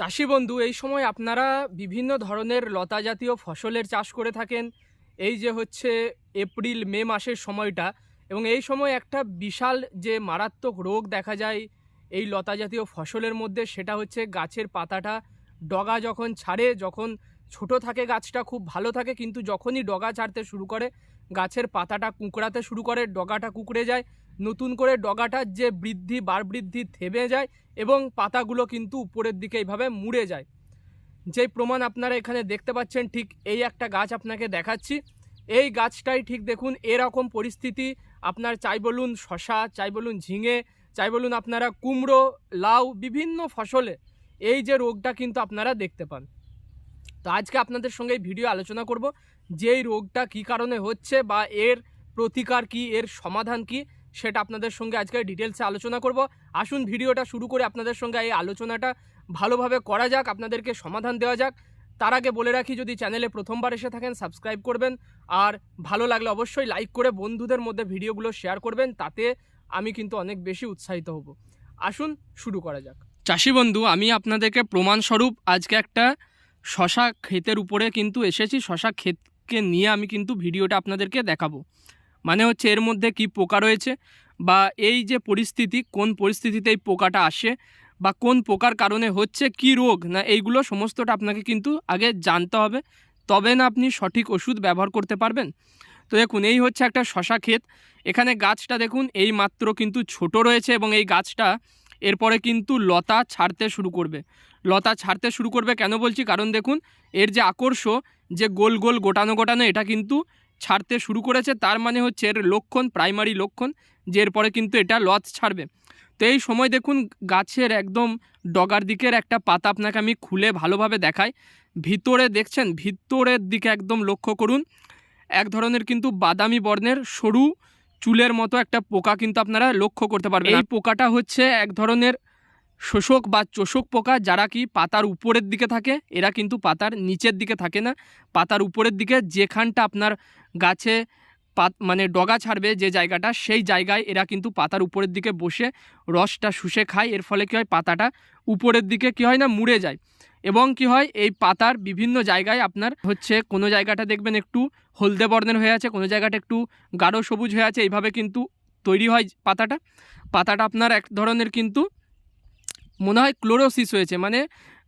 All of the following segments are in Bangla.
চাষি বন্ধু, এই সময় আপনারা বিভিন্ন ধরনের লতা জাতীয় ফসলের চাষ করে থাকেন। এই যে হচ্ছে এপ্রিল, মে মাসের সময়টা এবং এই সময় একটা বিশাল যে মারাত্মক রোগ দেখা যায় এই লতা জাতীয় ফসলের মধ্যে, সেটা হচ্ছে গাছের পাতাটা। ডগা যখন ছাড়ে, যখন ছোট থাকে গাছটা, খুব ভালো থাকে, কিন্তু যখনই ডগা ছাড়তে শুরু করে, গাছের পাতাটা কুঁকড়াতে শুরু করে, ডগাটা কুঁকড়ে যায়। নতুন করে ডগাটার যে বৃদ্ধি বার বৃদ্ধি থেমে যায় এবং পাতাগুলো কিন্তু উপরের দিকে এইভাবে মুড়ে যায়। যেই প্রমাণ আপনারা এখানে দেখতে পাচ্ছেন, ঠিক এই একটা গাছ আপনাকে দেখাচ্ছি। এই গাছটাই ঠিক দেখুন, এরকম পরিস্থিতি। আপনার চাই বলুন শশা, চাই বলুন ঝিঙে, চাই বলুন আপনারা কুমড়ো, লাউ, বিভিন্ন ফসলে এই যে রোগটা কিন্তু আপনারা দেখতে পান। তো আজকে আপনাদের সঙ্গে এই ভিডিও আলোচনা করব যে এই রোগটা কী কারণে হচ্ছে বা এর প্রতিকার কি, এর সমাধান কি সেটা আপনাদের সঙ্গে আজকে ডিটেলসে আলোচনা করব। আসুন ভিডিওটা শুরু করে আপনাদের সঙ্গে এই আলোচনাটা ভালোভাবে করা যাক, আপনাদেরকে সমাধান দেওয়া যাক। তার আগে বলে রাখি, যদি চ্যানেলে প্রথমবার এসে থাকেন সাবস্ক্রাইব করবেন। আর ভালো লাগলে অবশ্যই লাইক করে বন্ধুদের মধ্যে ভিডিওগুলো শেয়ার করবেন, তাতে আমি কিন্তু অনেক বেশি উৎসাহিত হব। আসুন শুরু করা যাক। চাষি বন্ধু, আমি আপনাদেরকে প্রমাণস্বরূপ আজকে একটা শশা ক্ষেতের উপরে কিন্তু এসেছি। শশা ক্ষেতকে নিয়ে আমি কিন্তু ভিডিওটা আপনাদেরকে দেখাবো। মানে হচ্ছে এর মধ্যে কি পোকা রয়েছে বা এই যে পরিস্থিতি, কোন পরিস্থিতিতে এই পোকাটা আসে বা কোন পোকার কারণে হচ্ছে কি রোগ, না এইগুলো সমস্তটা আপনাকে কিন্তু আগে জানতে হবে। তবে না আপনি সঠিক ওষুধ ব্যবহার করতে পারবেন। তো দেখুন, এই হচ্ছে একটা শশা ক্ষেত। এখানে গাছটা দেখুন, এই মাত্র কিন্তু ছোট রয়েছে এবং এই গাছটা এরপরে কিন্তু লতা ছাড়তে শুরু করবে। লতা ছাড়তে শুরু করবে কেন বলছি? কারণ দেখুন, এর যে আকর্ষ, যে গোল গোল গোটানো গোটানো, এটা কিন্তু ছাড়তে শুরু করেছে তার মানে হচ্ছে এর লক্ষণ প্রাইমারি লক্ষণ যে এরপরে কিন্তু এটা লত ছাড়বে। তো এই সময় দেখুন গাছের একদম ডগার দিকের একটা পাতা আপনাকে আমি খুলে ভালোভাবে দেখাই। ভিতরে দেখছেন ভিতরের দিকে একদম লক্ষ্য করুন এক ধরনের কিন্তু বাদামি বর্ণের সরু চুলের মতো একটা পোকা কিন্তু আপনারা লক্ষ্য করতে পারবেন। এই পোকাটা হচ্ছে এক ধরনের শোষক বা চোষক পোকা যারা কি পাতার উপরের দিকে থাকে, এরা কিন্তু পাতার নিচের দিকে থাকে না। পাতার উপরের দিকে যেখানটা আপনার গাছে পাত মানে ডগা ছাড়বে যে জায়গাটা, সেই জায়গায় এরা কিন্তু পাতার উপরের দিকে বসে রসটা শুষে খায়। এর ফলে কী হয়? পাতাটা উপরের দিকে কী হয় না? মুড়ে যায়। এবং কি হয়? এই পাতার বিভিন্ন জায়গায় আপনার হচ্ছে কোনো জায়গাটা দেখবেন একটু হলদে বর্ণের হয়ে আছে, কোনো জায়গাটা একটু গাঢ় সবুজ হয়ে আছে। এইভাবে কিন্তু তৈরি হয় পাতাটা। পাতাটা আপনার এক ধরনের কিন্তু মনে হয় ক্লোরোসিস হয়েছে মানে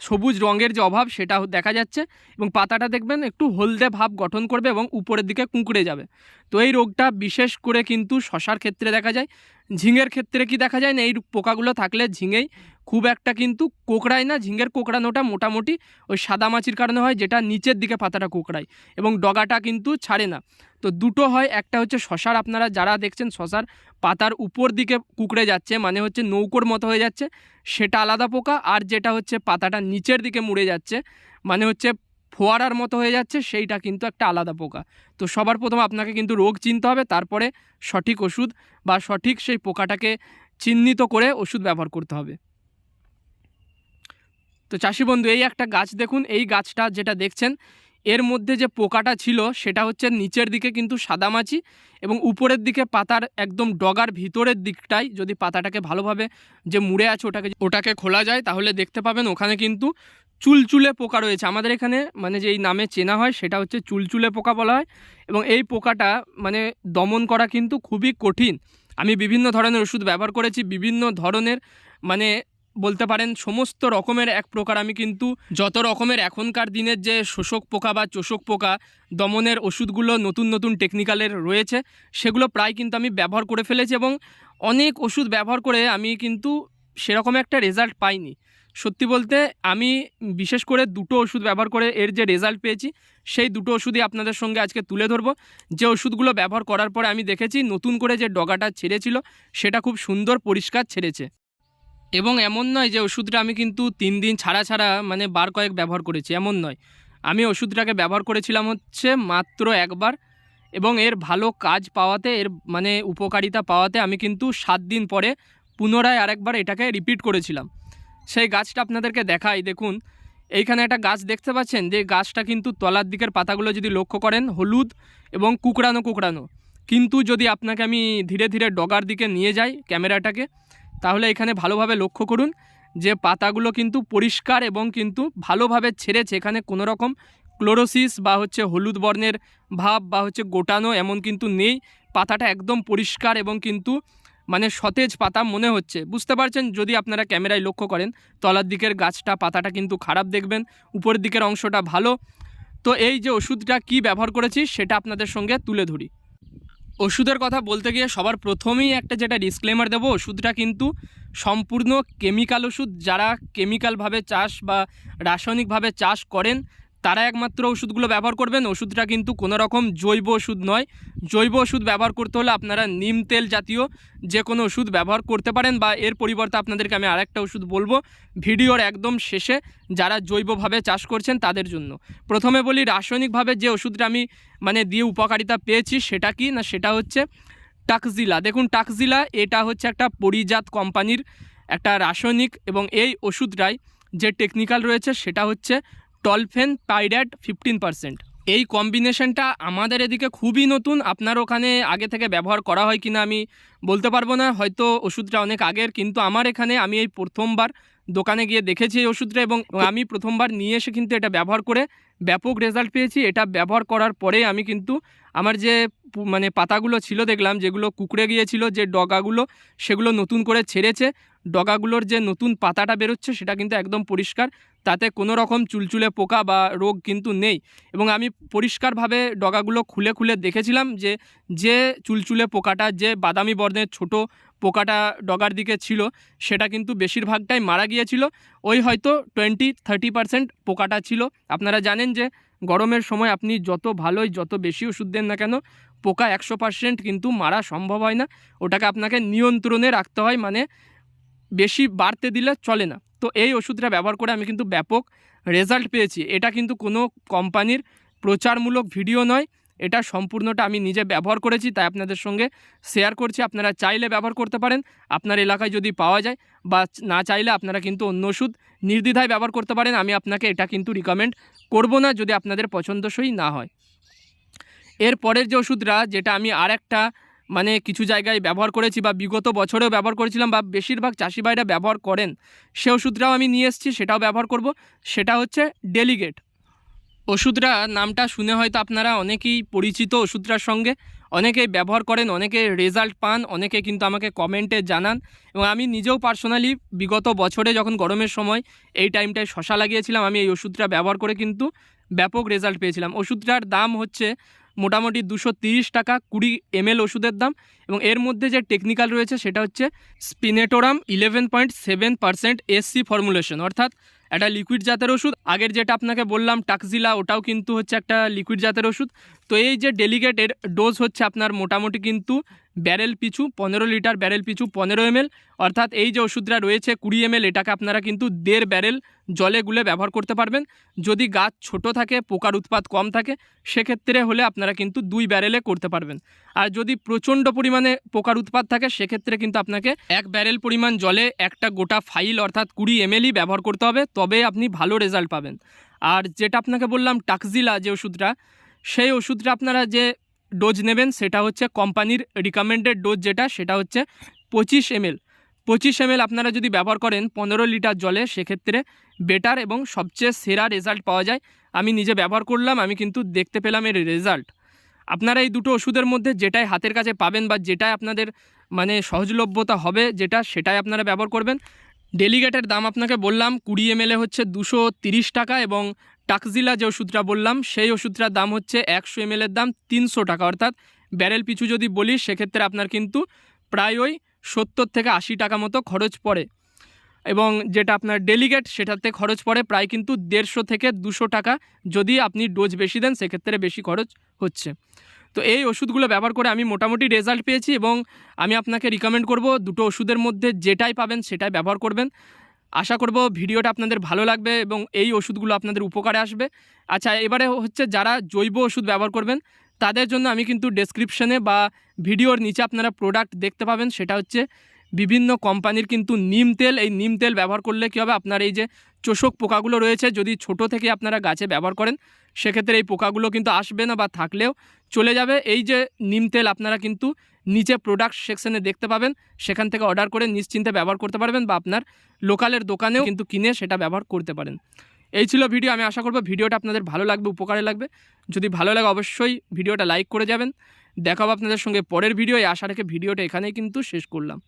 সবুজ রঙের যে অভাব সেটা দেখা যাচ্ছে এবং পাতাটা দেখবেন একটু হলদে ভাব গঠন করবে এবং উপরের দিকে কুঁকড়ে যাবে। তো এই রোগটা বিশেষ করে কিন্তু শশার ক্ষেত্রে দেখা যায়, ঝিঙের ক্ষেত্রে কি দেখা যায় না, এই পোকাগুলো থাকলে ঝিঙেই খুব একটা কিন্তু কোকড়ায় না ঝিঙের কোকড়ানোটা মোটামুটি ওই সাদা মাছির কারণে হয়, যেটা নিচের দিকে পাতাটা কোকড়ায় এবং ডগাটা কিন্তু ছাড়ে না। তো দুটো হয়, একটা হচ্ছে শশার, আপনারা যারা দেখছেন শশার পাতার উপর দিকে কুকড়ে যাচ্ছে মানে হচ্ছে নৌকোর মতো হয়ে যাচ্ছে, সেটা আলাদা পোকা আর যেটা হচ্ছে পাতাটা নিচের দিকে মুড়ে যাচ্ছে মানে হচ্ছে ফোয়ারার মতো হয়ে যাচ্ছে, সেইটা কিন্তু একটা আলাদা পোকা। তো সবার প্রথম আপনাকে কিন্তু রোগ চিনতে হবে, তারপরে সঠিক ওষুধ বা সঠিক সেই পোকাটাকে চিহ্নিত করে ওষুধ ব্যবহার করতে হবে। তো চাষি বন্ধু, এই একটা গাছ দেখুন, এই গাছটা যেটা দেখছেন, এর মধ্যে যে পোকাটা ছিল সেটা হচ্ছে নিচের দিকে কিন্তু সাদামাছি এবং উপরের দিকে পাতার একদম ডগার ভিতরের দিকটাই যদি পাতাটাকে ভালোভাবে যে মুড়ে আছে ওটাকে ওটাকে খোলা যায় তাহলে দেখতে পাবেন ওখানে কিন্তু চুলচুলে পোকা রয়েছে। আমাদের এখানে মানে যেই নামে চেনা হয় সেটা হচ্ছে চুলচুলে পোকা বলা হয় এবং এই পোকাটা মানে দমন করা কিন্তু খুবই কঠিন। আমি বিভিন্ন ধরনের ওষুধ ব্যবহার করেছি, বিভিন্ন ধরনের মানে বলতে পারেন, সমস্ত রকমের এক প্রকার। আমি কিন্তু যত রকমের এখনকার দিনের যে শোষক পোকা বা চোষক পোকা, দমনের ওষুধগুলো নতুন নতুন টেকনিক্যালের রয়েছে, সেগুলো প্রায় কিন্তু আমি ব্যবহার করে ফেলেছি এবং অনেক ওষুধ ব্যবহার করে আমি কিন্তু সেরকম একটা রেজাল্ট পাইনি। সত্যি বলতে, আমি বিশেষ করে দুটো ওষুধ ব্যবহার করে এর যে রেজাল্ট পেয়েছি, সেই দুটো ওষুধই আপনাদের সঙ্গে আজকে তুলে ধরবো। যে ওষুধগুলো ব্যবহার করার পরে আমি দেখেছি, নতুন করে যে ডগাটা ছেড়েছিল, সেটা খুব সুন্দর পরিষ্কার ছেড়েছে। এবং এমন নয় যে ওষুধটা আমি কিন্তু তিন দিন ছাড়া ছাড়া মানে বার কয়েক ব্যবহার করেছি, এমন নয়। আমি ওষুধটাকে ব্যবহার করেছিলাম হচ্ছে মাত্র একবার এবং এর ভালো কাজ পাওয়াতে, এর মানে উপকারিতা পাওয়াতে আমি কিন্তু সাত দিন পরে পুনরায় আরেকবার এটাকে রিপিট করেছিলাম। সেই গাছটা আপনাদেরকে দেখাই, দেখুন। এইখানে একটা গাছ দেখতে পাচ্ছেন? যে গাছটা কিন্তু তলার দিকের পাতাগুলো যদি লক্ষ্য করেন, হলুদ এবং কুকড়ানো কুকড়ানো। কিন্তু যদি আপনাকে আমি ধীরে ধীরে ডগার দিকে নিয়ে যাই ক্যামেরাটাকে তাহলে এখানে ভালোভাবে লক্ষ্য করুন যে পাতাগুলো কিন্তু পরিষ্কার এবং কিন্তু ভালোভাবে ছেড়েছে। এখানে কোনো রকম ক্লোরোসিস বা হচ্ছে হলুদ বর্ণের ভাব বা হচ্ছে গোটানো এমন কিন্তু নেই। পাতাটা একদম পরিষ্কার এবং কিন্তু মানে সতেজ পাতা মনে হচ্ছে। বুঝতে পারছেন? যদি আপনারা ক্যামেরায় লক্ষ্য করেন, তলার দিকের গাছটা, পাতাটা কিন্তু খারাপ দেখবেন, উপরের দিকের অংশটা ভালো। তো এই যে ওষুধটা কি ব্যবহার করেছি, সেটা আপনাদের সঙ্গে তুলে ধরি। ওষুধের কথা বলতে গিয়ে সবার প্রথমেই একটা যেটা ডিসক্লেমার দেবো, ওষুধটা কিন্তু সম্পূর্ণ কেমিক্যাল ওষুধ। যারা কেমিক্যালভাবে চাষ বা রাসায়নিকভাবে চাষ করেন তারা একমাত্র ওষুধগুলো ব্যবহার করবেন। ওষুধটা কিন্তু কোনো রকম জৈব ওষুধ নয়। জৈব ওষুধ ব্যবহার করতে হলে আপনারা নিম তেল জাতীয় যে কোনো ওষুধ ব্যবহার করতে পারেন বা এর পরিবর্তে আপনাদেরকে আমি আরেকটা ওষুধ বলব ভিডিওর একদম শেষে যারা জৈবভাবে চাষ করছেন তাদের জন্য। প্রথমে বলি রাসায়নিকভাবে যে ওষুধটা আমি মানে দিয়ে উপকারিতা পেয়েছি সেটা কি না সেটা হচ্ছে টাকজিলা দেখুন টাকজিলা এটা হচ্ছে একটা পরিজাত কোম্পানির একটা রাসায়নিক এবং এই ওষুধটাই যে টেকনিক্যাল রয়েছে সেটা হচ্ছে টলফেন পাইড্যাট ফিফটিন পারসেন্ট এই কম্বিনেশনটা আমাদের এদিকে খুবই নতুন। আপনার ওখানে আগে থেকে ব্যবহার করা হয় কিনা আমি বলতে পারব না। হয়তো ওষুধটা অনেক আগের, কিন্তু আমার এখানে আমি এই প্রথমবার দোকানে গিয়ে দেখেছি এই ওষুধটা এবং আমি প্রথমবার নিয়ে এসে কিন্তু এটা ব্যবহার করে ব্যাপক রেজাল্ট পেয়েছি। এটা ব্যবহার করার পরে আমি কিন্তু আমার যে মানে পাতাগুলো ছিল দেখলাম, যেগুলো কুকড়ে গিয়েছিল, যে ডগাগুলো, সেগুলো নতুন করে ছেড়েছে। ডগাগুলোর যে নতুন পাতাটা বেরোচ্ছে, সেটা কিন্তু একদম পরিষ্কার। তাতে কোনো রকম চুলচুলে পোকা বা রোগ কিন্তু নেই। এবং আমি পরিষ্কারভাবে ডগাগুলো খুলে খুলে দেখেছিলাম যে যে চুলচুলে পোকাটা, যে বাদামি বর্ণের ছোট পোকাটা ডগার দিকে ছিল, সেটা কিন্তু বেশিরভাগটাই মারা গিয়েছিল। ওই হয়তো টোয়েন্টি, থার্টি পার্সেন্ট পোকাটা ছিল। আপনারা জানেন যে, গরমের সময় আপনি যত ভালোই, যত বেশি ওষুধ দেন না কেন, পোকা একশো পার্সেন্ট কিন্তু মারা সম্ভব হয় না। ওটাকে আপনাকে নিয়ন্ত্রণে রাখতে হয় মানে বেশি বাড়তে দিলে চলে না। তো এই ওষুধটা ব্যবহার করে আমি কিন্তু ব্যাপক রেজাল্ট পেয়েছি। এটা কিন্তু কোনো কোম্পানির প্রচারমূলক ভিডিও নয়। এটা সম্পূর্ণটা আমি নিজে ব্যবহার করেছি, তাই আপনাদের সঙ্গে শেয়ার করছি। আপনারা চাইলে ব্যবহার করতে পারেন। আপনার এলাকায় যদি পাওয়া যায় বা না চাইলে আপনারা কিন্তু অন্য ওষুধ নির্দ্বিধায় ব্যবহার করতে পারেন। আমি আপনাকে এটা কিন্তু রিকমেন্ড করব না যদি আপনাদের পছন্দসই না হয়। এর পরের যে ওষুধটা, যেটা আমি আর একটা মানে কিছু জায়গায় ব্যবহার করেছি বা বিগত বছরেও ব্যবহার করেছিলাম বা বেশিরভাগ চাষি ভাইরা ব্যবহার করেন, সে ওষুধটাও আমি নিয়ে এসেছি, সেটাও ব্যবহার করব। সেটা হচ্ছে ডেলিগেট ওষুধটা নামটা শুনে হয়তো আপনারা অনেকেই পরিচিত ওষুধটার সঙ্গে অনেকেই ব্যবহার করেন, অনেকে রেজাল্ট পান, অনেকে কিন্তু আমাকে কমেন্টে জানান এবং আমি নিজেও পার্সোনালি বিগত বছরে যখন গরমের সময় এই টাইমটায় শশা লাগিয়েছিলাম, আমি এই ওষুধটা ব্যবহার করে কিন্তু ব্যাপক রেজাল্ট পেয়েছিলাম। ওষুধটার দাম হচ্ছে মোটামুটি দুশো টাকা কুড়ি এমএল ওষুধের দাম এবং এর মধ্যে যে টেকনিক্যাল রয়েছে সেটা হচ্ছে spinetoram eleven point seven percent SC formulation অর্থাৎ একটা লিকুইড জাতের ওষুধ আগের যেটা আপনাকে বললাম টাকজিলা ওটাও কিন্তু হচ্ছে একটা লিকুইড জাতের ওষুধ। তো এই যে ডেলিগেটের ডোজ হচ্ছে আপনার মোটামুটি কিন্তু ব্যারেল পিছু পনেরো লিটার ব্যারেল পিছু পনেরো এমএল অর্থাৎ এই যে ওষুধটা রয়েছে কুড়ি এমএল এটাকে আপনারা কিন্তু দেড় ব্যারেল জলে গুলে ব্যবহার করতে পারবেন। যদি গাছ ছোট থাকে, পোকার উৎপাদ কম থাকে, সেক্ষেত্রে হলে আপনারা কিন্তু দুই ব্যারেলে করতে পারবেন। আর যদি প্রচণ্ড পরিমাণে পোকার উৎপাদ থাকে, সেক্ষেত্রে কিন্তু আপনাকে এক ব্যারেল পরিমাণ জলে একটা গোটা ফাইল অর্থাৎ কুড়ি এমএলই ব্যবহার করতে হবে। তবে আপনি ভালো রেজাল্ট পাবেন। আর যেটা আপনাকে বললাম টাকজিলা যে ওষুধটা, সেই ওষুধটা আপনারা যে ডোজ নেবেন, সেটা হচ্ছে কোম্পানির রিকমেন্ডেড ডোজ যেটা, সেটা হচ্ছে পঁচিশ এমএল। পঁচিশ এমএল আপনারা যদি ব্যবহার করেন পনেরো লিটার জলে, সেক্ষেত্রে বেটার এবং সবচেয়ে সেরা রেজাল্ট পাওয়া যায়। আমি নিজে ব্যবহার করলাম, আমি কিন্তু দেখতে পেলাম এর রেজাল্ট আপনারা এই দুটো ওষুধের মধ্যে যেটাই হাতের কাছে পাবেন বা যেটাই আপনাদের মানে সহজলভ্যতা হবে যেটা, সেটাই আপনারা ব্যবহার করবেন। ডেলিগেটের দাম আপনাকে বললাম, কুড়ি এমএলে হচ্ছে দুশো টাকা এবং টাকজিলা যে ওষুধটা বললাম, সেই ওষুধটার দাম হচ্ছে একশো এমএলের দাম তিনশো টাকা। অর্থাৎ ব্যারেল পিছু যদি বলি, সেক্ষেত্রে আপনার কিন্তু প্রায় ওই সত্তর থেকে আশি টাকা মতো খরচ পড়ে। এবং যেটা আপনার ডেলিগেট, সেটাতে খরচ পড়ে প্রায় কিন্তু দেড়শো থেকে দুশো টাকা। যদি আপনি ডোজ বেশি দেন, সেক্ষেত্রে বেশি খরচ হচ্ছে। তো এই ওষুধগুলো ব্যবহার করে আমি মোটামুটি রেজাল্ট পেয়েছি এবং আমি আপনাকে রিকমেন্ড করব দুটো ওষুধের মধ্যে যেটাই পাবেন সেটাই ব্যবহার করবেন। আশা করব ভিডিওটা আপনাদের ভালো লাগবে এবং এই ওষুধগুলো আপনাদের উপকারে আসবে। আচ্ছা এবারে হচ্ছে যারা জৈব ওষুধ ব্যবহার করবেন, তাদের জন্য আমি কিন্তু ডেসক্রিপশনে বা ভিডিওর নিচে আপনারা প্রোডাক্ট দেখতে পাবেন, সেটা হচ্ছে বিভিন্ন কোম্পানির কিন্তু নিম তেল, এই নিম তেল ব্যবহার করলে কী হবে? আপনার এই যে চোষক পোকাগুলো রয়েছে, যদি ছোট থেকে আপনারা গাছে ব্যবহার করেন, সেক্ষেত্রে এই পোকাগুলো কিন্তু আসবে না বা থাকলেও চলে যাবে। এই যে নিম তেল আপনারা কিন্তু নিচে প্রোডাক্ট সেকশনে দেখতে পাবেন, সেখান থেকে অর্ডার করে নিশ্চিন্তে ব্যবহার করতে পারবেন বা আপনার লোকালের দোকানেও কিন্তু কিনে সেটা ব্যবহার করতে পারেন। এই ছিল ভিডিও আমি আশা করব ভিডিওটা আপনাদের ভালো লাগবে, উপকারে লাগবে। যদি ভালো লাগে অবশ্যই ভিডিওটা লাইক করে যাবেন। দেখাবো আপনাদের সঙ্গে পরের ভিডিও এই আশা রেখে ভিডিওটা এখানেই কিন্তু শেষ করলাম।